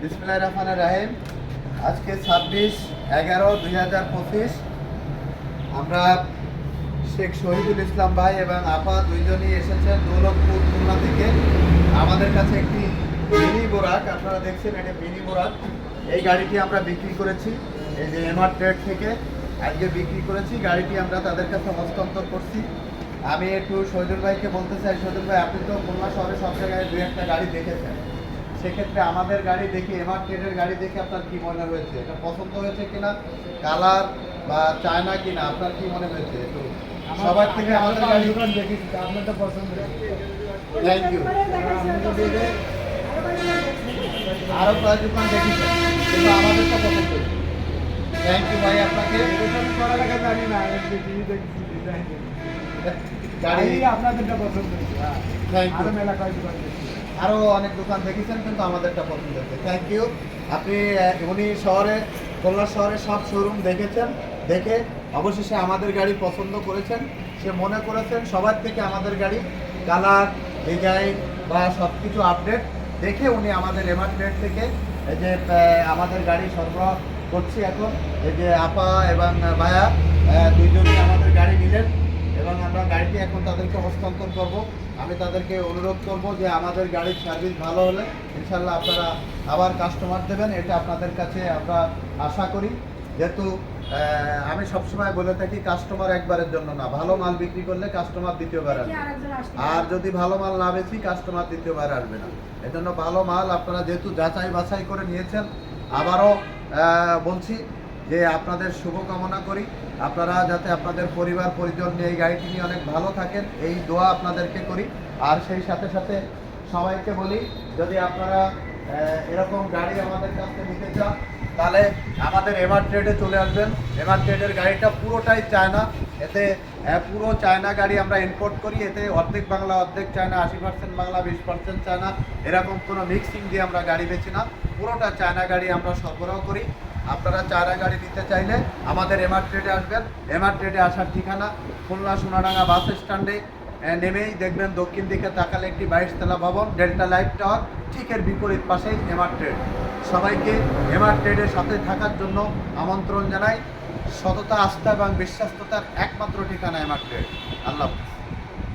বিসমুল্লাহ রহমান রাহিম। আজকে ছাব্বিশ এগারো দুই হাজার পঁচিশ। আমরা শেখ শহীদুল ইসলাম ভাই এবং আপা দুইজনই এসেছেন দৌলতপুর খুলনা থেকে। আমাদের কাছে একটি মিনি বোরাক আপনারা দেখছেন এটা মিনি বোরাক এই গাড়িটি আমরা বিক্রি করেছি, এই যে এমআর ট্রেড থেকে। আজকে বিক্রি করেছি, গাড়িটি আমরা তাদের কাছে হস্তান্তর করছি। আমি একটু শহীদুল ভাইকে বলতে চাই, শহীদুল ভাই, আপনি তো খুলনা শহরে সব জায়গায় দু একটা গাড়ি দেখেছেন। সেক্ষেত্রে আমাদের গাড়ি দেখে এমআর ট্রেডের গাড়ি দেখে আপনার কি মনে হয়েছে? এটা পছন্দ হয়েছে কিনা? কালার বা চায়না কিনা? আপনার কি মনে হয়েছে? একটু সবার থেকে আমাদের গাড়ি দেখেছি আপনারটা পছন্দ থ্যাংক ইউ আরও কয়েক দোকান দেখেছেন কিন্তু আমাদেরটা পছন্দ হয়েছে থ্যাংক ইউ ভাই আপনাকে। পড়ালেখা জানি না দেখছি গাড়ি গাড়ি আপনাদেরটা পছন্দ হয়েছে হ্যাঁ। You. আরও মেলা কয়েক দোকান দেখছি। আরও অনেক দোকান দেখেছেন, কিন্তু আমাদেরটা পছন্দ হয়েছে। থ্যাংক ইউ আপনি উনি শহরে, খুলনা শহরে সব শোরুম দেখেছেন, দেখে অবশেষে আমাদের গাড়ি পছন্দ করেছেন। সে মনে করেছেন সবার থেকে আমাদের গাড়ি কালার, ডিজাইন বা সব কিছু আপডেট দেখে উনি আমাদের এমার্টমেন্ট থেকে এই যে আমাদের গাড়ি সরবরাহ করছি এখন। এই যে আপা এবং ভায়া দুইজনই আমাদের গাড়ি নিলেন। এবং আমরা গাড়িটি এখন তাদেরকে হস্তান্তর করব। আমি তাদেরকে অনুরোধ করব যে আমাদের গাড়ির সার্ভিস ভালো হলে ইনশাল্লাহ আপনারা আবার কাস্টমার দেবেন, এটা আপনাদের কাছে আমরা আশা করি। যেহেতু আমি সবসময় বলে থাকি, কাস্টমার একবারের জন্য না, ভালো মাল বিক্রি করলে কাস্টমার দ্বিতীয়বার আসবে। আর যদি ভালো মাল না বেশি কাস্টমার দ্বিতীয়বার আসবে না। এজন্য ভালো মাল আপনারা যেহেতু যাচাই বাছাই করে নিয়েছেন, আবারও বলছি যে আপনাদের শুভকামনা করি। আপনারা যাতে আপনাদের পরিবার, পরিজন নিয়ে এই গাড়িটি নিয়ে অনেক ভালো থাকেন, এই দোয়া আপনাদেরকে করি। আর সেই সাথে সাথে সবাইকে বলি, যদি আপনারা এরকম গাড়ি আমাদের কাছ নিতে চান, তাহলে আমাদের এভার ট্রেডে চলে আসবেন। এভার ট্রেডের গাড়িটা পুরোটাই চায়না। এতে পুরো চায়না গাড়ি আমরা ইম্পোর্ট করি। এতে অর্ধেক বাংলা, অর্ধেক চায়না, আশি পার্সেন্ট বাংলা, বিশ পার্সেন্ট চায়না। এরকম কোনো মিক্সিং দিয়ে আমরা গাড়ি বেছি না। পুরোটা চায়না গাড়ি আমরা সরবরাহ করি। আপনারা চায়না গাড়ি নিতে চাইলে আমাদের এমআর ট্রেডে আসবেন। এমআর ট্রেডে আসার ঠিকানা খুলনা সোনাডাঙ্গা বাস স্ট্যান্ডে নেমেই দেখবেন দক্ষিণ দিকে তাকালে একটি বাইশতলা ভবন, ডেল্টা লাইফ টাওয়ার ঠিকের বিপরীত পাশেই এমআর ট্রেড সবাইকে এমআর ট্রেডের সাথে থাকার জন্য আমন্ত্রণ জানাই। সততা, আস্থা এবং বিশ্বাস্ততার একমাত্র ঠিকানা এমআর ট্রেড আল্লাহ।